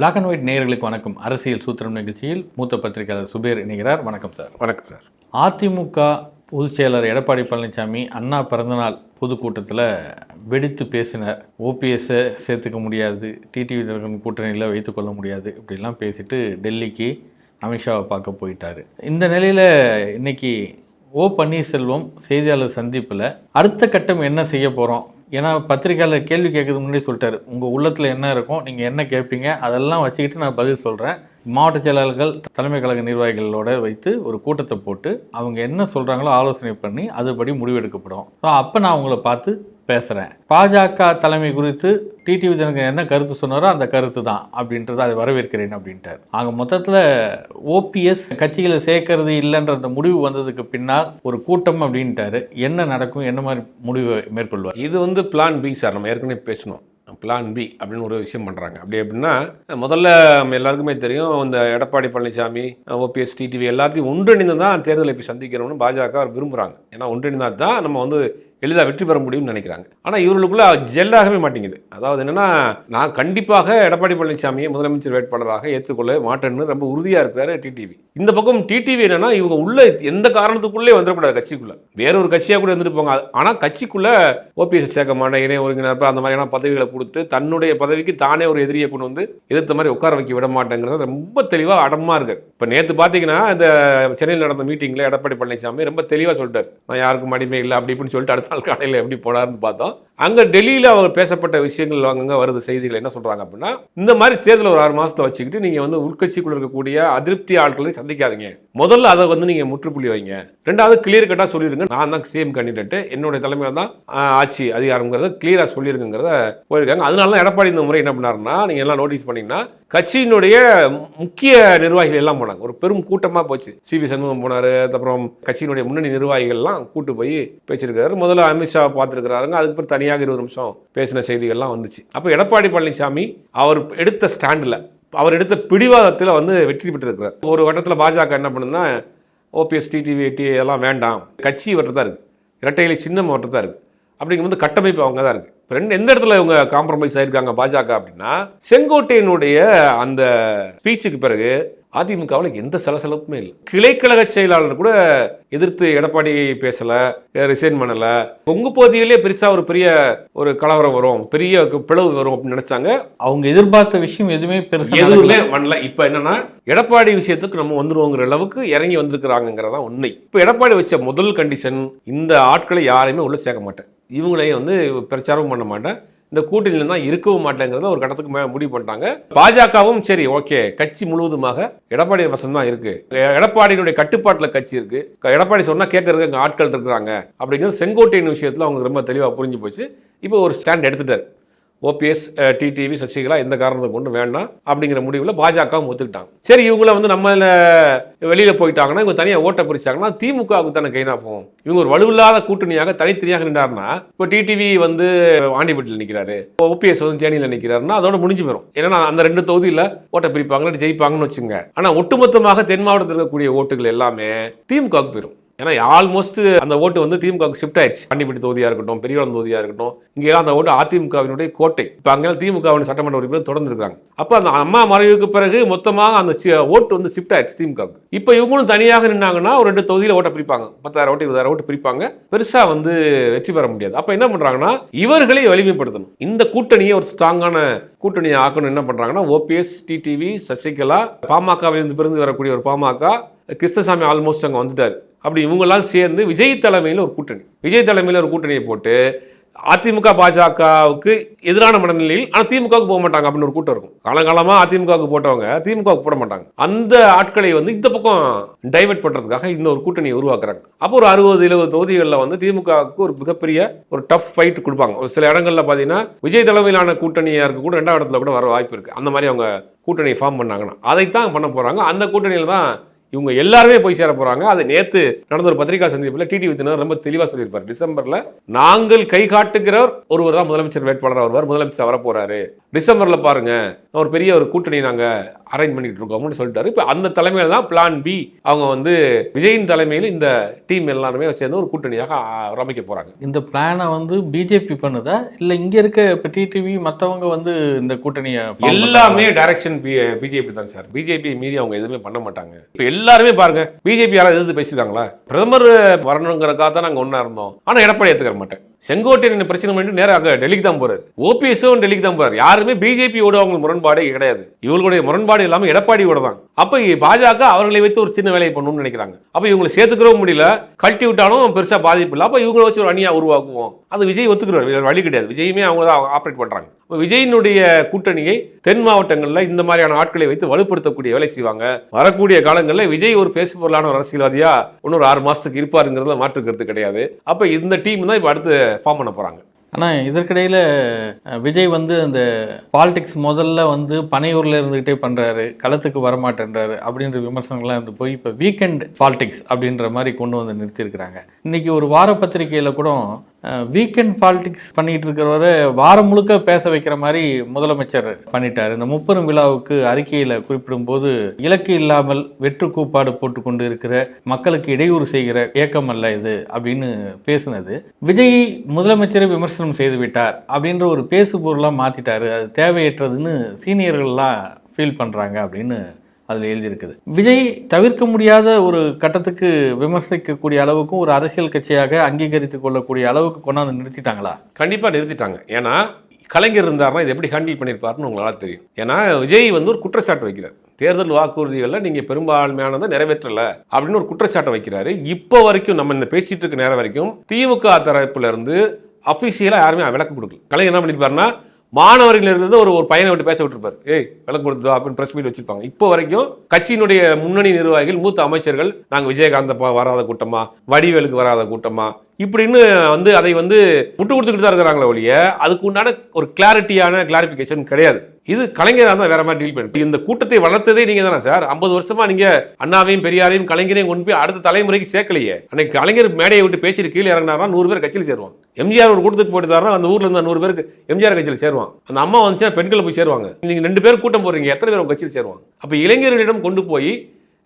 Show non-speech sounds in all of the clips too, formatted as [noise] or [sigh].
Black and white நேயர்களுக்கு வணக்கம். அரசியல் சூத்திரம் நிகழ்ச்சியில் மூத்த பத்திரிகையாளர் சுபேர் இணைகிறார். வணக்கம் சார். வணக்கம் சார். அதிமுக பொதுச் செயலர் எடப்பாடி பழனிசாமி அண்ணா பிறந்தநாள் பொதுக்கூட்டத்தில் வெடித்து பேசினார். ஓபிஎஸ்ஸை சேர்த்துக்க முடியாது டிடிவி தினகரன் கூட்டணியில் வைத்துக்கொள்ள முடியாது இப்படிலாம் பேசிட்டு டெல்லிக்கு அமித்ஷாவை பார்க்க போயிட்டாரு. இந்த நிலையில் இன்னைக்கு ஓ பன்னீர்செல்வம் செய்தியாளர் சந்திப்பில் அடுத்த கட்டம் என்ன செய்ய போகிறோம் ஏன்னா பத்திரிக்கையாளர் கேள்வி கேட்கறதுக்கு முன்னாடி சொல்லிட்டாரு. உங்கள் உள்ளத்தில் என்ன இருக்கும் நீங்கள் என்ன கேட்பீங்க அதெல்லாம் வச்சுக்கிட்டு நான் பதில் சொல்கிறேன் மாவட்ட செயலாளர்கள் தலைமை கழக நிர்வாகிகளோட வைத்து ஒரு கூட்டத்தை போட்டு அவங்க என்ன சொல்கிறாங்களோ ஆலோசனை பண்ணி அதுபடி முடிவெடுக்கப்படும். ஸோ அப்போ நான் உங்களை பார்த்து பேசுகிறேன் பாஜக தலைமை குறித்து டிடிவி தினகரன் என்ன கருத்து சொன்னாரோ அந்த கருத்து தான் அப்படின்றத அதை வரவேற்கிறேன் அப்படின்ட்டார். அங்கே மொத்தத்தில் ஓபிஎஸ் கட்சிகளை சேர்க்கறது இல்லைன்ற அந்த முடிவு வந்ததுக்கு பின்னால் ஒரு கூட்டம் அப்படின்ட்டாரு. என்ன நடக்கும்? என்ன மாதிரி முடிவு மேற்கொள்வார்? இது வந்து பிளான் பி சார். நம்ம ஏற்கனவே பேசணும் பிளான் பி அப்படின்னு ஒரு விஷயம் பண்ணுறாங்க அப்படி அப்படின்னா முதல்ல நம்ம எல்லாருக்குமே தெரியும் இந்த எடப்பாடி பழனிசாமி ஓபிஎஸ் டிடிவி எல்லாத்தையும் ஒன்றிணைந்து தான் தேர்தலை போய் சந்திக்கணும்னு பாஜக விரும்புகிறாங்க ஏன்னா ஒன்றிணைந்தால் தான் நம்ம வந்து எளிதாக வெற்றி பெற முடியும்னு நினைக்கிறாங்க. ஆனால் இவர்களுக்குள்ள ஜெல்லாகவே மாட்டேங்குது. அதாவது என்னென்னா நான் கண்டிப்பாக எடப்பாடி பழனிசாமியை முதலமைச்சர் வேட்பாளராக ஏற்றுக்கொள்ள மாட்டேன்னு ரொம்ப உறுதியாக இருக்கிறாரு டிடிவி. இந்த பக்கம் டிடிவி என்னன்னா இவங்க உள்ள எந்த காரணத்துக்குள்ளே வந்துடக்கூடாது கட்சிக்குள்ள. வேற ஒரு கட்சியாக கூட இருந்துருப்பாங்க ஆனால் கட்சிக்குள்ள ஓபிஎஸ் சேர்க்க மாட்டேன் இணை ஒருங்கிணைப்பு அந்த மாதிரியான பதவிகளை கொடுத்து தன்னுடைய பதவிக்கு தானே ஒரு எதிரியை கொண்டு வந்து எதிர்த்த மாதிரி உட்கார வைக்க விட மாட்டேங்கிறது ரொம்ப தெளிவாக அடமா இருக்கு. இப்போ நேற்று பார்த்தீங்கன்னா இந்த சென்னையில் நடந்த மீட்டிங்கில் எடப்பாடி பழனிசாமி ரொம்ப தெளிவாக சொல்லிட்டார். நான் யாருக்கும் அடிமை இல்லை அப்படி இப்படின்னு சொல்லிட்டு அடுத்த நாள் காலையில் எப்படி போனார்னு பார்த்தோம். அங்கே டெல்லியில் அவர் பேசப்பட்ட விஷயங்கள் அங்கங்க வருது செய்திகள் என்ன சொல்கிறாங்க அப்படின்னா இந்த மாதிரி தேர்தல் ஒரு ஆறு மாதத்தை வச்சுக்கிட்டு நீங்கள் வந்து உள்கட்சிக்குள்ள இருக்கக்கூடிய அதிருப்தி ஆட்களை சந்திக்காதீங்க. முதல்ல அதை வந்து நீங்கள் முற்றுப்புள்ளி வைங்க. ரெண்டாவது கிளியர் கட்டாக சொல்லிடுங்க நான் தான் சிஎம் கேண்டிடேட் என்னுடைய தலைமையில் தான் ஆட்சி அதிகாரங்கிறத கிளியராக சொல்லியிருக்குங்கிறத போயிருக்காங்க. அதனால தான் எடப்பாடி இந்த முறை என்ன பண்ணாருன்னா நீங்கள் எல்லாம் நோட்டீஸ் பண்ணீங்கன்னா கட்சியினுடைய முக்கிய நிர்வாகிகள் எல்லாம் போனாங்க. ஒரு பெரும் கூட்டமாக போச்சு. சி வி சண்முகம் போனார் அப்புறம் கட்சியினுடைய முன்னணி நிர்வாகிகள்லாம் கூட்டு போய் பேசியிருக்காரு. முதல்ல அமித்ஷா பார்த்துருக்கிறாருங்க. அதுக்கு பிறகு தனியாக இருபது நிமிஷம் பேசின செய்திகள்லாம் வந்துச்சு. அப்போ எடப்பாடி பழனிசாமி அவர் எடுத்த ஸ்டாண்டில் அவர் எடுத்த பிடிவாதத்தில் வந்து வெற்றி பெற்றிருக்கிறார். ஒரு கட்டத்தில் பாஜக என்ன பண்ணுதுன்னா ஓபிஎஸ் டிடிவி டி எல்லாம் வேண்டாம். கட்சி இவர்கிட்ட தான் இருக்குது இரட்டைகளை சின்னம் அவர்கிட்ட தான் இருக்குது அப்படிங்கும்போது கட்டமைப்பு அவங்க தான் இருக்குது இப்போ ரெண்டு எந்த இடத்துல இவங்க காம்ப்ரமைஸ் ஆயிருக்காங்க பாஜக அப்படின்னா செங்கோட்டையனுடைய அந்த ஸ்பீச்சுக்கு பிறகு அதிமுகவில் எந்த சலசலப்புமே இல்லை. கிளைக்கழக செயலாளர் கூட எதிர்த்து எடப்பாடி பேசல ரிசைன் பண்ணல. கொங்கு பகுதியிலே பெருசா ஒரு பெரிய ஒரு கலவரம் வரும் பெரிய பிளவு வரும் அப்படின்னு நினைச்சாங்க. அவங்க எதிர்பார்த்த விஷயம் எதுவுமே பெருசாக எதுவுமே வரல இப்ப என்னன்னா எடப்பாடி விஷயத்துக்கு நம்ம வந்துருவோங்கிற அளவுக்கு இறங்கி வந்திருக்கிறாங்கிறதா உண்மை. இப்ப எடப்பாடி வச்ச முதல் கண்டிஷன் இந்த ஆட்களை யாரையுமே உள்ள சேர்க்க மாட்டேன். இவங்களையும் வந்து பிரச்சாரம் பண்ண மாட்டேன். இந்த கூட்டணியில தான் இருக்கவும் மாட்டேங்கிறத ஒரு கட்டத்துக்கு மேல முடிவு பண்ணிட்டாங்க. பாஜகவும் சரி ஓகே கட்சி முழுவதுமாக எடப்பாடி வசம் தான் இருக்கு. எடப்பாடியினுடைய கட்டுப்பாட்டுல கட்சி இருக்கு. எடப்பாடி சொன்னா கேட்கறதுக்கு அங்க ஆட்கள் இருக்கிறாங்க அப்படிங்கிறது செங்கோட்டையின் விஷயத்துல அவங்க ரொம்ப தெளிவா புரிஞ்சு போச்சு. இப்போ ஒரு ஸ்டாண்ட் எடுத்துட்டாரு. ஓபிஎஸ் டிடிவி சசிகலா எந்த காரணத்தை கொண்டு வேண்டாம் அப்படிங்கிற முடிவில் பாஜகவும் ஒத்துக்கிட்டாங்க சரி இவங்கள வந்து நம்ம வெளியில் போயிட்டாங்கன்னா இவங்க தனியாக ஓட்டை பிரிச்சாங்கன்னா திமுகவுக்கு தானே கைனா போகும். இவங்க ஒரு வலுவில்லாத கூட்டணியாக தனித்தனியாக நின்றாருன்னா இப்போ டிடிவி வந்து ஆண்டிப்பட்டியில் நிற்கிறாரு ஓபிஎஸ் வந்து தேனியில் நிற்கிறாருன்னா அதோட முடிஞ்சு போயிடும் ஏன்னா அந்த ரெண்டு தொகுதியில் ஓட்டை பிரிப்பாங்க ஜெயிப்பாங்கன்னு வச்சுங்க ஆனால் ஒட்டுமொத்தமாக தென் மாவட்டத்தில் இருக்கக்கூடிய ஓட்டுகள் எல்லாமே திமுகவுக்கு போயிடும் ஏன்னா ஆல்மோஸ்ட் அந்த ஓட்டு வந்து திமுக ஷிஃப்ட் ஆயிடுச்சு. பாண்டிப்பட்டி தொகுதியாக இருக்கட்டும் பெரியவளம் தொகுதியாக இருக்கட்டும் இங்கே அந்த ஓட்டு அதிமுகவினுடைய கோட்டை. இப்போ அங்கே திமுகவின் சட்டமன்ற உறுப்பினர் தொடர்ந்து இருக்காங்க அப்போ அந்த அம்மா மறைவுக்கு பிறகு மொத்தமாக அந்த ஓட்டு வந்து ஷிஃப்ட் ஆயிடுச்சு திமுக இப்போ இவங்களும் தனியாக நின்னாங்கன்னா ஒரு ரெண்டு தொகுதியில் ஓட்டை பிரிப்பாங்க. பத்தாயிரம் ஓட்டு இருபதாயிரம் ஓட்டு பிரிப்பாங்க. பெருசாக வந்து வெற்றி பெற முடியாது. அப்போ என்ன பண்ணுறாங்கன்னா இவர்களை வலிமைப்படுத்தணும் இந்த கூட்டணியை ஒரு ஸ்ட்ராங்கான கூட்டணியை ஆக்கணும் என்ன பண்ணுறாங்கன்னா ஓபிஎஸ் டிடிவி சசிகலா பாமகவிலிருந்து பிறந்து வரக்கூடிய ஒரு பாமக கிருஷ்ணசாமி ஆல்மோஸ்ட் அங்கே வந்துட்டார். அப்படி இவங்கெல்லாம் சேர்ந்து விஜய் தலைமையில் ஒரு கூட்டணி. விஜய் தலைமையில் ஒரு கூட்டணியை போட்டு அதிமுக பாஜகவுக்கு எதிரான மனநிலையில் ஆனால் திமுகவுக்கு போக மாட்டாங்க அப்படின்னு ஒரு கூட்டம் இருக்கும். காலங்காலமாக அதிமுகவுக்கு போட்டவங்க திமுகவுக்கு போட மாட்டாங்க. அந்த ஆட்களை வந்து இந்த பக்கம் டைவர்ட் பண்ணுறதுக்காக இந்த ஒரு கூட்டணியை உருவாக்குறாங்க. அப்போ ஒரு அறுபது எழுபது தொகுதிகளில் வந்து திமுகவுக்கு ஒரு மிகப்பெரிய ஒரு டஃப் ஃபைட் கொடுப்பாங்க. ஒரு சில இடங்களில் பார்த்தீங்கன்னா விஜய் தலைமையிலான கூட்டணியாக இருக்க கூட ரெண்டாவது இடத்துல கூட வர வாய்ப்பு இருக்குது அந்த மாதிரி அவங்க கூட்டணி ஃபார்ம் பண்ணாங்கன்னா. அதைத்தான் பண்ண போகிறாங்க அந்த கூட்டணியில் தான் இவங்க எல்லாருமே போய் சேர போறாங்க. அது நேத்து நடந்த ஒரு பத்திரிகா சந்திப்பில் டிடிவி தினர் ரொம்ப தெளிவா சொல்லியிருப்பார். டிசம்பர்ல நாங்கள் கை காட்டுகிறவர் ஒருவர் தான் முதலமைச்சர் வேட்பாளர் வருவார் முதலமைச்சர் வர போறாரு டிசம்பர்ல பாருங்க ஒரு பெரிய ஒரு கூட்டணி நாங்க அரேஞ்ச் பண்ணிட்டு இருக்கோம் அப்படின்னு சொல்லிட்டாரு. இப்போ அந்த தலைமையில தான் பிளான் பி அவங்க வந்து விஜயின் தலைமையில் இந்த டீம் எல்லாருமே சேர்ந்து ஒரு கூட்டணியாக அமைக்க போறாங்க. இந்த பிளானை வந்து பிஜேபி பண்ணுதா? இல்லை இங்கே இருக்க இப்போ டிடிவி மற்றவங்க வந்து இந்த கூட்டணியை எல்லாமே டைரக்ஷன் பிஜேபி தான் சார். பிஜேபி மீறி அவங்க எதுவுமே பண்ண மாட்டாங்க. இப்போ எல்லாருமே பாருங்க. பிஜேபி யாராவது எதிர்த்து பேசியிருக்காங்களா? பிரதமர் வரணுங்கிறக்காக தான் நாங்கள் ஒன்றா இருந்தோம். ஆனால் எடப்பாடி ஏத்துக்க மாட்டேன். செங்கோட்டையன் பிரச்சனை பண்ணிட்டு நேரம் அங்கே டெல்லிக்கு தான் போறாரு. ஓபிஎஸும் டெல்லிக்கு தான் போறாரு. யாருமே பிஜேபியோட அவங்க முரண்பாடே கிடையாது. இவங்களுடைய முரண்பாடு இல்லாமல் எடப்பாடியோட தான். அப்ப பாஜக அவர்களை வைத்து ஒரு சின்ன வேலையை பண்ணணும்னு நினைக்கிறாங்க. அப்ப இவங்களை சேர்த்துக்கிறவும் முடியல. கழட்டி விட்டாலும் பெருசா பாதிப்பு இல்லை. அப்ப இவங்களை வச்சு ஒரு அணியா உருவாக்குவோம். அது விஜய் ஒத்துக்கிறார். வழி கிடையாது. விஜயுமே அவங்க தான் ஆப்ரேட் பண்றாங்க. விஜயினுடைய கூட்டணியை தென் மாவட்டங்களில் இந்த மாதிரியான ஆட்களை வைத்து வலுப்படுத்தக்கூடிய வேலை செய்வாங்க. வரக்கூடிய காலங்களில் விஜய் ஒரு பேசுபொருளான ஒரு அரசியல்வாதியா இன்னொரு ஆறு மாசத்துக்கு இருப்பாருங்கிறதுல மாற்று கருத்து கிடையாது. அப்ப இந்த டீம் தான் இப்ப அடுத்து ஃபார்ம் பண்ண போகிறாங்க ஆனால் இதற்கிடையில் விஜய் வந்து அந்த பாலிடிக்ஸ் முதல்ல வந்து பனையூரில் இருந்துக்கிட்டே பண்ணுறாரு களத்துக்கு வரமாட்டேன்றாரு அப்படின்ற விமர்சனங்கள்லாம் இருந்து போய் இப்போ வீக்கெண்ட் பாலிடிக்ஸ் அப்படின்ற மாதிரி கொண்டு வந்து நிறுத்தியிருக்கிறாங்க. இன்னைக்கு ஒரு வார பத்திரிகையில் கூட வீக்கெண்ட் பாலிடிக்ஸ் பண்ணிட்டு இருக்கிறவரை வாரம் முழுக்க பேச வைக்கிற மாதிரி முதலமைச்சர் பண்ணிட்டார். இந்த முப்பெரும் விழாவுக்கு அறிக்கையில் குறிப்பிடும்போது இலக்கு இல்லாமல் வெற்று கூப்பாடு போட்டுக்கொண்டு இருக்கிற மக்களுக்கு இடையூறு செய்கிற இயக்கம் அல்ல இது அப்படின்னு பேசினது. விஜய் முதலமைச்சரை விமர்சனம் செய்து விட்டார் அப்படின்ற ஒரு பேசு பொருளாக மாத்திட்டாரு. அது தேவையற்றதுன்னு சீனியர்கள்லாம் ஃபீல் பண்ணுறாங்க அப்படின்னு அதில் எழுதியிருக்குது. விஜய் தவிர்க்க முடியாத ஒரு கட்டத்துக்கு விமர்சிக்கக்கூடிய அளவுக்கும் ஒரு அரசியல் கட்சியாக அங்கீகரித்து கொள்ளக்கூடிய அளவுக்கு கொண்டாந்து நிறுத்திட்டாங்களா? கண்டிப்பாக நிறுத்திட்டாங்க. ஏன்னா கலைஞர் இருந்தாருன்னா இது எப்படி ஹேண்டில் பண்ணியிருப்பாருன்னு உங்களால் தெரியும். ஏன்னா விஜய் வந்து ஒரு குற்றச்சாட்டு வைக்கிறார். தேர்தல் வாக்குறுதிகளில் நீங்கள் பெரும்பான்மையானதை நிறைவேற்றலை அப்படின்னு ஒரு குற்றச்சாட்டை வைக்கிறாரு. இப்போ வரைக்கும் நம்ம இந்த பேசிட்டு இருக்க நேரம் வரைக்கும் திமுக தரப்புல இருந்து அஃபிஷியலாக யாருமே விளக்கம் கொடுக்கல. கலைஞர் என்ன பண்ணிருப்பாருன்னா மாணவர்களிருந்து ஒரு ஒரு பையனை விட்டு பேச விட்டுருப்பார். ஏய் விளக்கு கொடுத்தா அப்படின்னு பிரஸ் மீட் வச்சிருப்பாங்க. இப்போ வரைக்கும் கட்சியினுடைய முன்னணி நிர்வாகிகள் மூத்த அமைச்சர்கள் நாங்கள் விஜயகாந்த் வராத கூட்டமா? வடிவேலுக்கு வராத கூட்டமா? இப்படின்னு வந்து அதை வந்து முட்டு கொடுத்துக்கிட்டு தான் இருக்கிறாங்களே ஒழிய அதுக்கு உண்டான ஒரு கிளாரிட்டியான கிளாரிபிகேஷன் கிடையாது. இது கலைஞராக தான் வேற மாதிரி டீல் பண்ணி இந்த கூட்டத்தை வளர்த்ததே நீங்க தானே சார்? ஐம்பது வருஷமா நீங்க அண்ணாவையும் பெரியாரையும் கலைஞரையும் கொண்டு போய் அடுத்த தலைமுறைக்கு சேர்க்கலையே. அன்னைக்கு கலைஞர் மேடையை விட்டு பேச்சிட்டு கீழே இறங்கினாரா நூறு பேர் கட்சியில் சேருவாங்க. எம்ஜிஆர் ஒரு கூட்டத்துக்கு போயிட்டு அந்த ஊர்ல இருந்தா நூறு பேருக்கு எம்ஜிஆர் கட்சியில் சேருவான் அந்த அம்மா வந்துச்சுன்னா பெண்களை போய் சேருவாங்க. நீங்க ரெண்டு பேர் கூட்டம் போறீங்க எத்தனை பேர் உங்க கட்சியில் சேருவாங்க? அப்ப இளைஞர்களிடம் கொண்டு போய்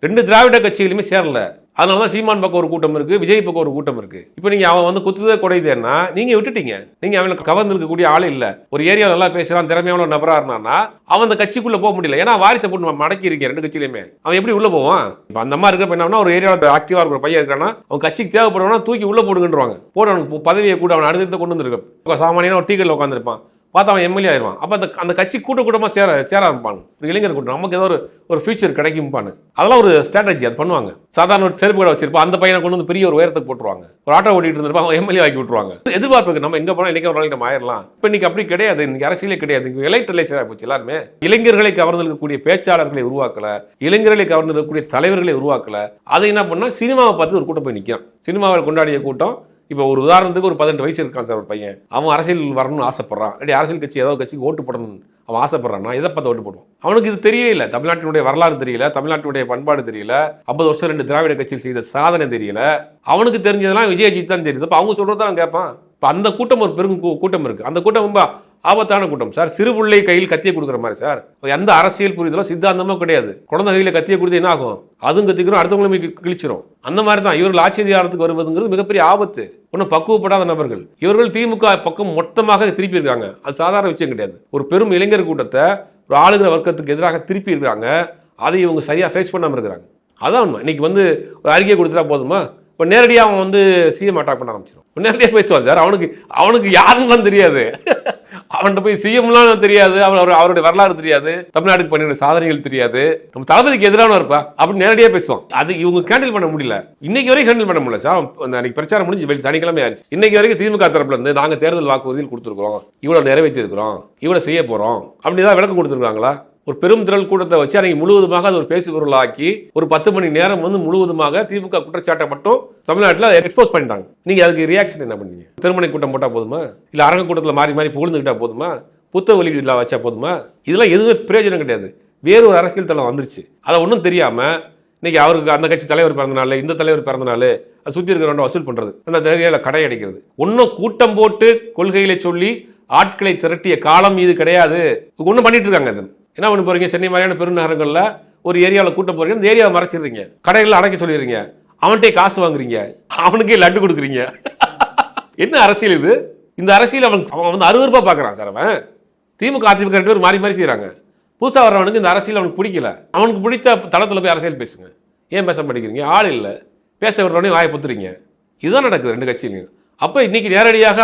ரெண்டு திராவிட கட்சிகளுமே சேரல. அதனால தான் சீமான் பக்கம் ஒரு கூட்டம் இருக்குது விஜய் பக்கம் ஒரு கூட்டம் இருக்குது இப்போ நீங்கள் அவன் வந்து குத்துதே குறையுதுன்னா நீங்கள் விட்டுட்டீங்க. நீங்க கவர்ந்து இருக்கக்கூடிய ஆள் இல்லை. ஒரு ஏரியா நல்லா பேசுகிறான் திறமையான நபராக நபரா இருந்தான்னா அவன் அந்த கட்சிக்குள்ளே போக முடியல. ஏன்னா வாரிசை போட்டு மடக்கி இருக்கேன் ரெண்டு கட்சியிலையுமே. அவன் எப்படி உள்ளே போவான்? இப்போ அந்த மாதிரி இருக்கிற என்ன ஒரு ஏரியாவில் ஆக்டிவாக இருக்கிற பையன் இருக்கானா அவன் கட்சிக்கு தேவைப்படுவானா தூக்கி உள்ளே போடுங்கன்றவாங்க. போட அவனுக்கு பதவியை கூட அவன் அடுத்த கொண்டு வந்திருக்கான் சாமானியான ஒரு டீக்கெட்ல உட்காந்துருப்பான் பார்த்தா அவன் எம்எல்ஏ ஆயிடுவான். அப்போ அந்த அந்த கட்சி கூட்ட கூட்டமாக சேர சேர ஆரம்பிப்பாங்க. ஒரு இளைஞர் கூட்டம் நமக்கு ஏதோ ஒரு ஒரு ஃபியூச்சர் கிடைக்கும்பானு. அதெல்லாம் ஒரு ஸ்ட்ராட்டஜி அது பண்ணுவாங்க. சாதாரண ஒரு செருப்பு கடை வச்சிருப்பான் அந்த பையனை கொண்டு வந்து பெரிய ஒரு உயரத்துக்கு போட்டுருவாங்க. ஒரு ஆட்டோ ஓட்டிட்டு இருந்திருப்பா அவன் எம்எல்ஏ ஆக்கி விட்டுருவாங்க. எதிர்பார்ப்புக்கு நம்ம எங்கே போனால் இன்னைக்கு ஒரு நாளைக்கு நம்ம ஆயிடலாம். இப்போ இன்னைக்கு அப்படி கிடையாது. இன்னைக்கு அரசியலே கிடையாது. இன்னைக்கு எலக்ட்ரலைசர் ஆகிப்போச்சு எல்லாருமே. இளைஞர்களை கவர்ந்திருக்கக்கூடிய பேச்சாளர்களை உருவாக்கல. இளைஞர்களை கவர்ந்திருக்கக்கூடிய தலைவர்களை உருவாக்கல. அதை என்ன பண்ணால் சினிமாவை பார்த்து ஒரு கூட்டம் போய் நிற்கிறான் சினிமாவில் கொண்டாடிய கூட்டம் இப்போ ஒரு உதாரணத்துக்கு ஒரு பதினெட்டு வயசு இருக்கான் சார் ஒரு பையன். அவன் அரசியல் வரணும்னு ஆசைப்படுறான். இல்லாட்டி அரசியல் கட்சி ஏதோ கட்சிக்கு ஓட்டு போடணும் அவன் ஆசைப்படுறான் எதை பார்த்து ஓட்டு போடுவான்? அவனுக்கு இது தெரியவே இல்லை. தமிழ்நாட்டினுடைய வரலாறு தெரியல. தமிழ்நாட்டினுடைய பண்பாடு தெரியல. ஐம்பது வருஷம் ரெண்டு திராவிட கட்சியில் செய்த சாதனை தெரியல. அவனுக்கு தெரிஞ்சதெல்லாம் விஜயஜித் தான் தெரியுது. அப்போ அவங்க சொல்றதான் தான் கேட்பான் இப்போ அந்த கூட்டம் ஒரு பெரும் கூ- கூட்டம் இருக்கு. அந்த கூட்டம் ரொம்ப ஆபத்தான கூட்டம் சார் சிறு பிள்ளை கையில் கத்தியை கொடுக்குற மாதிரி சார். எந்த அரசியல் புரிதலோ சித்தாந்தமோ கிடையாது. குழந்தை கையில் கத்தியை கொடுத்து என்ன ஆகும்? அதுவும் கத்திக்கிறோம் அடுத்தவங்களும் கிழிச்சிரும். அந்த மாதிரி தான். இவர்கள் ஆட்சி அதிகாரத்துக்கு வருவதுங்கிறது மிகப்பெரிய ஆபத்து. ஒன்றும் பக்குவப்படாத நபர்கள். இவர்கள் திமுக பக்கம் மொத்தமாக திருப்பி இருக்காங்க. அது சாதாரண விஷயம் கிடையாது. ஒரு பெரும் இளைஞர் கூட்டத்தை ஒரு ஆளுகிற வர்க்கத்துக்கு எதிராக திருப்பி இருக்காங்க அதை இவங்க சரியாக ஃபேஸ் பண்ணாமல் இருக்கிறாங்க. அதான் உண்மை. இன்னைக்கு வந்து ஒரு அறிக்கை கொடுத்துட்டா போதுமா? இப்போ நேரடியாக அவன் வந்து சிஎம் அட்டாக் பண்ண ஆரம்பிச்சிடும் நேரடியாக பேசுவான் சார் அவனுக்கு அவனுக்கு யாருன்னு தெரியாது. அவன்கிட்ட போய் சிஎம்லாம் தெரியாது. அவர் அவர் அவருடைய வரலாறு தெரியாது. தமிழ்நாட்டுக்கு பண்ணின சாதனைகள் தெரியாது. நம்ம தளபதிக்கு எதிரான இருப்பா அப்படின்னு நேரடியாக பேசுவான். அது இவங்க ஹேண்டில் பண்ண முடியல. இன்னைக்கு வரைக்கும் ஹேண்டில் பண்ண முடியல சார். அன்னைக்கு பிரச்சாரம் முடிஞ்சு வெளி சனிக்கிழமை ஆயிடுச்சு. இன்னைக்கு வரைக்கும் திமுக தரப்புல இருந்து நாங்கள் தேர்தல் வாக்குறுதியில் கொடுத்துருக்கோம் இவ்வளோ நிறைவேற்றி இருக்கிறோம் இவ்வளவு செய்ய அப்படி அப்படிதான் விளக்கம் கொடுத்துருக்காங்களா? ஒரு பெரும் திரள் கூட்டத்தை வச்சு அன்னைக்கு முழுவதுமாக அது ஒரு பேசு பொருளாக்கி ஒரு பத்து மணி நேரம் வந்து முழுவதுமாக திமுக குற்றச்சாட்டை மட்டும் தமிழ்நாட்டில் எக்ஸ்போஸ் பண்ணிட்டாங்க. நீங்க அதுக்கு ரியாக்ஷன் என்ன பண்ணீங்க திருமணி கூட்டம் போட்டா போதுமா? இல்ல அரங்க கூட்டத்தில் மாறி மாறி புகழ்ந்துக்கிட்டா போதுமா? புத்த வெளியீடுல வச்சா போதுமா? இதெல்லாம் எதுவுமே பிரயோஜனம் கிடையாது. வேறு ஒரு அரசியல் தளம் வந்துருச்சு. அதை ஒன்றும் தெரியாம இன்னைக்கு அவருக்கு அந்த கட்சி தலைவர் பிறந்த நாள் இந்த தலைவர் பிறந்த அதை அது சுற்றி இருக்கிறவங்க வசூல் பண்ணுறது அந்த தேவையில கடை அடிக்கிறது. ஒன்றும் கூட்டம் போட்டு கொள்கைகளை சொல்லி ஆட்களை திரட்டிய காலம் இது கிடையாது. ஒன்றும் பண்ணிட்டு இருக்காங்க இது. என்ன பண்ண போறீங்க? சென்னை மாதிரியான பெருநகரங்களில் ஒரு ஏரியாவில் கூட்டம் போறீங்க. இந்த ஏரியாவை மறைச்சிடுறீங்க. கடைகளில் அடைக்க சொல்லிடுறீங்க. அவன்கிட்டே காசு வாங்குறீங்க. அவனுக்கே லட்டு கொடுக்குறீங்க. என்ன அரசியல் இது? இந்த அரசியல் அவன் அவன் வந்து அருவறுப்பாக பார்க்குறான் சார் அவன். திமுக அதிமுக ரெண்டு பேர் மாறி மாறி செய்கிறாங்க புதுசாக வர்றவனுக்கு இந்த அரசியல் அவனுக்கு பிடிக்கல. அவனுக்கு பிடித்த தளத்தில் போய் அரசியல் பேசுங்க. ஏன் பேச மாட்டேங்கிறீங்க? ஆள் இல்லை. பேச விடுறவனே வாயை பொத்துறீங்க. இதுதான் நடக்குது ரெண்டு கட்சியிலையும். அப்போ இன்னைக்கு நேரடியாக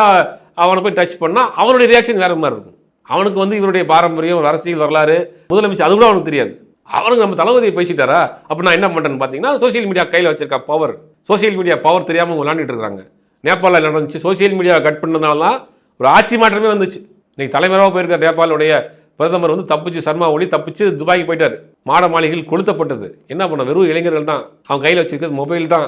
அவனை போய் டச் பண்ணால் அவனுடைய ரியாக்ஷன் வேறு மாதிரி இருக்கும். அவனுக்கு வந்து இவருடைய பாரம்பரியம் ஒரு அரசியல் வரலாறு முதலமைச்சர் அது கூட அவனுக்கு தெரியாது. அவனுக்கு நம்ம தளபதியை பேசிட்டாரா? அப்போ நான் என்ன பண்ணுறேன்னு பார்த்தீங்கன்னா சோஷியல் மீடியா கையில் வச்சிருக்க பவர் சோஷியல் மீடியா பவர் தெரியாமல் விளாண்டுட்டு இருக்காங்க. நேபாளில் நடந்துச்சு? சோஷியல் மீடியாவை கட் பண்ணதுனால தான் ஒரு ஆட்சி மாற்றமே வந்துச்சு. இன்னைக்கு தலைவராக போயிருக்க நேபாளுடைய பிரதமர் வந்து தப்பிச்சு சர்மா ஒளி தப்பிச்சு துபாய்க்கு போயிட்டார். மாட மாளிகையில் கொளுத்தப்பட்டது. என்ன பண்ண வெறும் இளைஞர்கள் தான். அவன் கையில் வச்சிருக்கிறது மொபைல் தான்.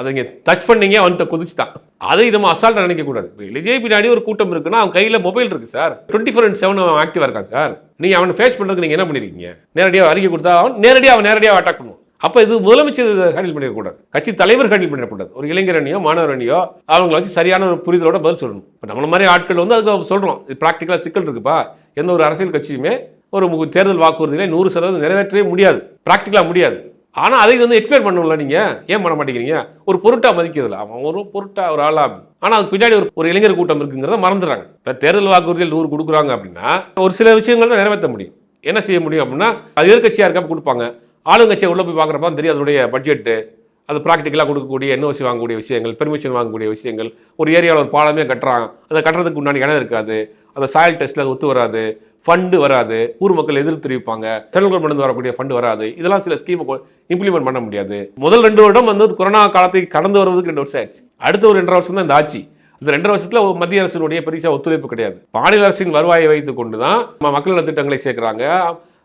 அதை இங்கே டச் பண்ணீங்க அவன்கிட்ட குதிச்சுட்டான். அதை நம்ம அசால்ட்டாக நினைக்க கூடாது இப்போ விஜய் பின்னாடி ஒரு கூட்டம் இருக்குன்னா அவன் கையில் மொபைல் இருக்கு sir. Twenty four into seven அவன் ஆக்டிவாக இருக்கான் சார். நீங்கள் அவனை ஃபேஸ் பண்ணுறதுக்கு நீங்கள் என்ன பண்ணிருக்கீங்க? நேரடியாக அறிக்கை கொடுத்தா அவன் நேரடியாக அவன் நேரடியாக அட்டாக் பண்ணுவான். அப்போ இது முதலமைச்சர் ஹேண்டில் பண்ணிடக்கூடாது. கட்சி தலைவர் ஹேண்டில் பண்ணிடக்கூடாது. ஒரு இளைஞர் அணியோ மாணவர் அணியோ அவங்கள வச்சு சரியான ஒரு புரிதலோட பதில் சொல்லணும். இப்போ நம்மள மாதிரி ஆட்கள் வந்து அதுக்கு சொல்கிறோம் இது ப்ராக்டிக்கலாக சிக்கல் இருக்குப்பா. எந்த ஒரு அரசியல் கட்சியுமே ஒரு தேர்தல் வாக்குறுதிகளை நூறு சதவீதம் நிறைவேற்றவே முடியாது. ப்ராக்டிக்கலாக முடியாது. ஆனால் அதை வந்து எக்ஸ்பிளைன் பண்ணணும்ல நீங்கள் ஏன் பண்ண மாட்டேங்கிறீங்க? ஒரு பொருட்டாக மதிக்கிறதுல. அவன் ஒரு பொருட்டாக ஒரு ஆளா. ஆனால் அதுக்கு பின்னாடி ஒரு ஒரு இளைஞர் கூட்டம் இருக்குங்கிறத மறந்துடுறாங்க இப்போ தேர்தல் வாக்குறுதியில் நூறு கொடுக்குறாங்க அப்படின்னா ஒரு சில விஷயங்கள் நிறைவேற்ற முடியும். என்ன செய்ய முடியும் அப்படின்னா அது எதிர்கட்சியாக இருக்கப்ப கொடுப்பாங்க. ஆளுங்கட்சியை உள்ளே போய் பார்க்குறப்ப தான் தெரியும் அதனுடைய பட்ஜெட்டு அது ப்ராக்டிக்கலாக கொடுக்கக்கூடிய என்ஓசி வாங்கக்கூடிய விஷயங்கள் பெர்மிஷன் வாங்கக்கூடிய விஷயங்கள். ஒரு ஏரியாவில் ஒரு பாலமே கட்டுறாங்க அதை கட்டுறதுக்கு உண்டான இடம் இருக்காது. அந்த சாயல் டெஸ்ட்டில் அது ஒத்து வராது. ஃபண்டு வராது. ஊர் மக்கள் எதிர்ப்பு தெரிவிப்பாங்க. சென்ட்ரல் கவர்மெண்ட் வரக்கூடிய ஃபண்டு வராது. இதெல்லாம் சில ஸ்கீமை இம்ப்ளிமெண்ட் பண்ண முடியாது. முதல் ரெண்டு வருடம் வந்து கொரோனா காலத்தை கடந்து வருவதுக்கு ரெண்டு வருஷம் ஆச்சு. அடுத்த ஒரு ரெண்டரை வருஷம் தான் இந்த ஆட்சி. இந்த ரெண்டரை வருஷத்துல மத்திய அரசினுடைய பெரிய ஒத்துழைப்பு கிடையாது. மாநில அரசின் வருவாயை வைத்துக் கொண்டு தான் நம்ம மக்கள் திட்டங்களை சேர்க்குறாங்க.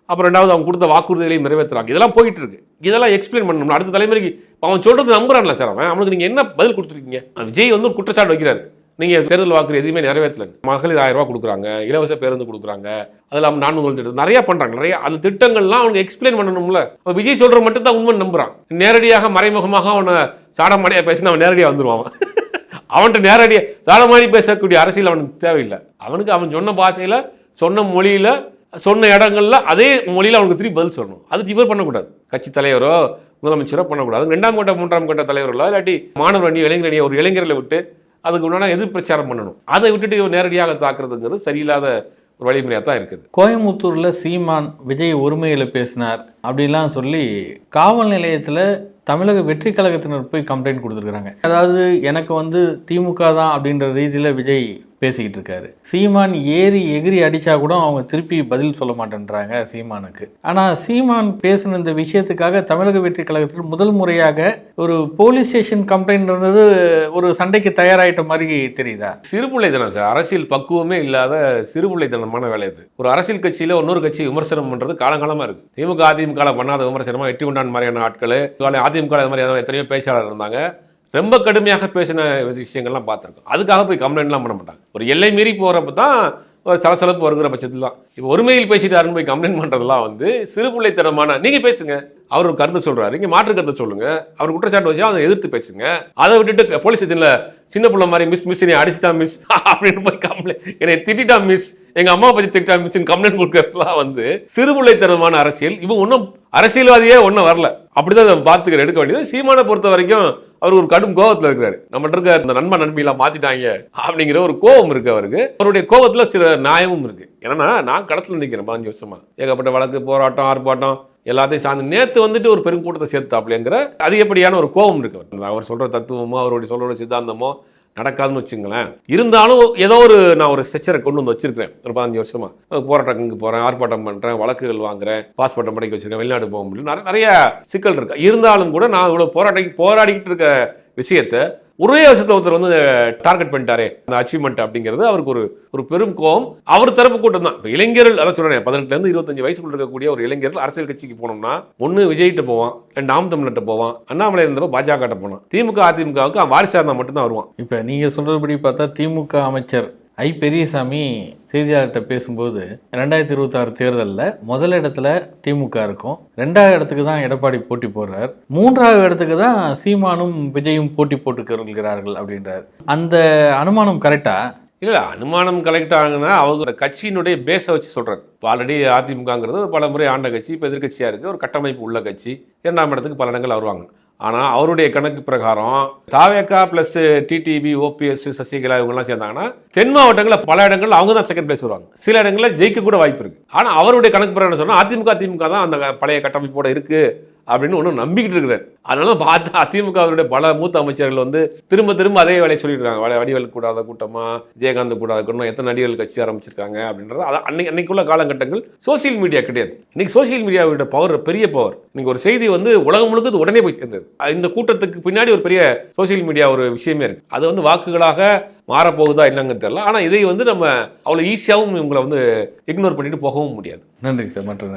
அப்புறம் ரெண்டாவது அவங்க கொடுத்த வாக்குறுதிகளையும் நிறைவேற்றுறாங்க. இதெல்லாம் போயிட்டு இருக்கு. இதெல்லாம் எக்ஸ்பிளைன் பண்ணணும். அடுத்த தலைமுறைக்கு அவன் சொல்றது நம்புறான்ல சார் அவன். அவனுக்கு நீங்க என்ன பதில் கொடுத்துருக்கீங்க? விஜய் வந்து ஒரு குற்றச்சாட்டு வைக்கிறாரு. நீங்கள் தேர்தல் வாக்குறது எதுவுமே நிறைவேற்றல. மகளிர் ஆயிரம் ரூபா கொடுக்குறாங்க இலவச பேருந்து கொடுக்குறாங்க அது இல்லாமல் நான்கு முதல் திட்டம். நிறைய பண்ணுறாங்க நிறைய அந்த திட்டங்கள்லாம் அவனுக்கு எக்ஸ்பிளைன் பண்ணணும்ல. இப்போ விஜய் சொல்கிற மட்டும் தான் உண்மை நம்புறான். நேரடியாக மறைமுகமாக அவனை சாடமாடியாக பேசினா அவன் நேரடியாக வந்துடுவான் [laughs] அவன்கிட்ட நேரடியாக சாடமாடி பேசக்கூடிய அரசியல் அவனுக்கு தேவையில்லை. அவனுக்கு அவன் சொன்ன பாஷையில் சொன்ன மொழியில் சொன்ன இடங்கள்ல அதே மொழியில் அவனுக்கு திருப்பி பதில் சொல்லணும். அதுக்கு இவர் பண்ணக்கூடாது. கட்சி தலைவரோ முதலமைச்சரோ பண்ணக்கூடாது. ரெண்டாம் கட்ட மூன்றாம் கட்ட தலைவர்களோ இல்லாட்டி மாணவர் அணி இளைஞர் அணியை ஒரு இளைஞர்களை விட்டு அதுக்கு உண்டான எதிர் பிரச்சாரம் பண்ணணும்? அதை விட்டுட்டு நேரடியாக தாக்குறதுங்கிறது சரியில்லாத ஒரு வழிமுறையாக தான் இருக்குது. கோயம்புத்தூரில் சீமான் விஜய் ஒருமையில் பேசினார் அப்படிலாம் சொல்லி காவல் நிலையத்தில் தமிழக வெற்றி கழகத்தினர் போய் கம்ப்ளைண்ட் கொடுத்துருக்குறாங்க. அதாவது எனக்கு வந்து திமுக தான் அப்படின்ற ரீதியில் விஜய் பேசிக்கிட்டு இருக்காரு சீமான் ஏறி எகிரி அடிச்சா கூட அவங்க திருப்பி பதில் சொல்ல மாட்டேன்றாங்க சீமானுக்கு. ஆனா சீமான் பேசின இந்த விஷயத்துக்காக தமிழக வெற்றி கழகத்தில் முதல் முறையாக ஒரு போலீஸ் ஸ்டேஷன் கம்ப்ளைண்ட்ன்றது ஒரு சண்டைக்கு தயாராயிட்ட மாதிரி தெரியுதா? சிறுபிள்ளைத்தனம் சார். அரசியல் பக்குவமே இல்லாத சிறுபிள்ளைத்தனமான வேலை இது ஒரு அரசியல் கட்சியில இன்னொரு கட்சி விமர்சனம் பண்றது காலங்காலமா இருக்கு. திமுக அதிமுக பண்ணாத விமர்சனமா எட்டி கொண்டான் மாதிரியான ஆட்கள் அதிமுக மாதிரி மாதிரியான எத்தனையோ பேச்சாளர் இருந்தாங்க. ரொம்ப கடுமையாக பேசின விஷயங்கள்லாம் பார்த்துருக்கோம். அதுக்காக போய் கம்ப்ளைண்ட்லாம் பண்ண மாட்டாங்க. ஒரு எல்லை மீறி போகிறப்ப தான் ஒரு சலசலப்பு வருகிற பட்சத்தில் தான். இப்போ ஒருமையில் பேசிட்டாருன்னு போய் கம்ப்ளைண்ட் பண்ணுறதுலாம் வந்து சிறுபிள்ளைத்தனமான நீங்கள் பேசுங்க. அவர் ஒரு கருத்து சொல்றாரு. நீங்க மாற்று கருத்தை சொல்லுங்க. அவர் குற்றச்சாட்டு வச்சா அதை எதிர்த்து பேசுங்க. அதை விட்டுட்டு போலீஸ் ஸ்டேஷன்ல சின்ன பிள்ளை மாதிரி மிஸ் மிஸ் நீ அடிச்சுட்டா மிஸ் [laughs] அப்படின்னு போய் கம்ப்ளைண்ட் என்னை திட்டிட்டா மிஸ் எங்க அம்மா பத்தி திட்டா மிஸ் கம்ப்ளைண்ட் கொடுக்கறதுலாம் வந்து சிறுபிள்ளைத்தனமான அரசியல். இவங்க ஒன்றும் அரசியல்வாதியே ஒன்றும் வரல. அப்படிதான் அதை பார்த்துக்கிற எடுக்க வேண்டியது. சீமானை பொறுத்த வரைக்கும் அவர் ஒரு கடும் கோவத்துல இருக்கிறாரு. நம்மகிட்ட இருக்க இந்த நண்பன் நண்பியெல்லாம் மாத்திட்டாங்க அப்படிங்கிற ஒரு கோபம் இருக்கு அவருக்கு. அவருடைய கோபத்துல சில நியாயமும் இருக்கு. ஏன்னா நான் களத்துல நிற்கிறேன் பதினஞ்சு வருஷமா. ஏகப்பட்ட வழக்கு போராட்டம் ஆர்ப்பாட்டம் எல்லாத்தையும் சார்ந்து நேற்று வந்துட்டு ஒரு பெரும் கூட்டத்தை அதிகப்படியான ஒரு கோபம் இருக்கு அவர் சொல்ற தத்துவமோ அவருடைய சொல்ற சித்தாந்தமோ நடக்காதுன்னு வச்சுங்களேன் இருந்தாலும் ஏதோ ஒரு நான் ஒரு ஸ்ட்ரெச்சரை கொண்டு வந்து வச்சிருக்கிறேன். ஒரு பதினஞ்சு வருஷமா. போராட்டங்களுக்கு போறேன் ஆர்ப்பாட்டம் பண்றேன் வழக்குகள் வாங்குறேன் பாஸ்போர்ட்டை படிக்க வச்சிருக்கேன் வெளிநாடு போக முடியும் நிறைய- சிக்கல் இருக்கு. இருந்தாலும் கூட நான் இவ்வளவு போராட்டம் போராடிக்கிட்டு இருக்க விஷயத்தை ஒரே வருஷத்தில் ஒருத்தர் வந்து டார்கெட் பண்ணிட்டாரே. அந்த அச்சீவ்மெண்ட் அப்படிங்கிறது அவருக்கு ஒரு ஒரு பெரும் கோபம். அவர் தரப்பு கூட்டம் தான். இப்போ இளைஞர்கள் அதான் சொல்றேன் பதினெட்டுலேருந்து இருபத்தஞ்சு வயசுக்குள்ள இருக்கக்கூடிய ஒரு இளைஞர்கள் அரசியல் கட்சிக்கு போனோம்னா ஒன்று விஜய்கிட்ட போவான் ரெண்டு நாம் தமிழ்கிட்ட போவான் அண்ணாமலை இருந்தப்போ பாஜக போனான். திமுக அதிமுகவுக்கு அவன் வாரிசா இருந்தா மட்டும்தான் வருவான். இப்போ நீங்கள் சொல்கிறபடி பார்த்தா திமுக அமைச்சர் ஐ பெரியசாமி செய்தியாளர்கிட்ட பேசும்போது ரெண்டாயிரத்தி இருபத்தாறு தேர்தலில் முதல் இடத்துல திமுக இருக்கும். ரெண்டாவது இடத்துக்கு தான் எடப்பாடி போட்டி போடுறார். மூன்றாவது இடத்துக்கு தான் சீமானும் விஜயும் போட்டி போட்டுக்கிறார்கள் அப்படின்றார். அந்த அனுமானம் கரெக்டா இல்லை அனுமானம் கலெக்ட் ஆகுனா அவங்க கட்சியினுடைய பேஸை வச்சு சொல்கிறார் இப்போ ஆல்ரெடி அதிமுகங்கிறது பல முறை ஆண்ட கட்சி இப்போ எதிர்கட்சியாக இருக்குது ஒரு கட்டமைப்பு உள்ள கட்சி. இரண்டாம் இடத்துக்கு பல இடங்கள் வருவாங்க. ஆனால் அவருடைய கணக்கு பிரகாரம் தாவேக்கா ப்ளஸ் டிடிவி ஓபிஎஸ் சசிகலா இவங்கெல்லாம் சேர்ந்தாங்கன்னா தென் மாவட்டங்களில் பல இடங்களில் அவங்க தான் செகண்ட் பிளேஸ் வருவாங்க. சில இடங்களில் ஜெயிக்க கூட வாய்ப்பு இருக்குது ஆனால் அவருடைய கணக்கு பிரகாரம் சொன்னால் அதிமுக திமுக தான் அந்த பழைய கட்டமைப்போட இருக்குது அப்படின்னு ஒன்றும் நம்பிக்கிட்டு இருக்கிறார் அதனால பார்த்தா அதிமுகவினுடைய அவருடைய பல மூத்த அமைச்சர்கள் வந்து திரும்ப திரும்ப அதே வேலையை சொல்லிட்டு இருக்காங்க. வட- வடிவேல் கூடாத கூட்டமா ஜெயகாந்த் கூடாத கூட்டமா எத்தனை நடிகர்கள் கட்சி ஆரம்பிச்சிருக்காங்க அப்படின்றது அது அன்னைக்கு அன்னைக்குள்ள காலகட்டங்கள் சோசியல் மீடியா கிடையாது. இன்னைக்கு சோசியல் மீடியாவோட பவர் பெரிய பவர் நீங்க ஒரு செய்தி வந்து உலகம் முழுக்கது உடனே போய் சேர்ந்தது இந்த கூட்டத்துக்கு பின்னாடி ஒரு பெரிய சோசியல் மீடியா ஒரு விஷயமே இருக்கு. அது வந்து வாக்குகளாக மாறப்போகுதா என்னங்கிறது தெரியல. ஆனால் இதை வந்து நம்ம அவ்வளோ ஈஸியாகவும் இவங்களை வந்து இக்னோர் பண்ணிட்டு போகவும் முடியாது. நன்றி சார். மற்ற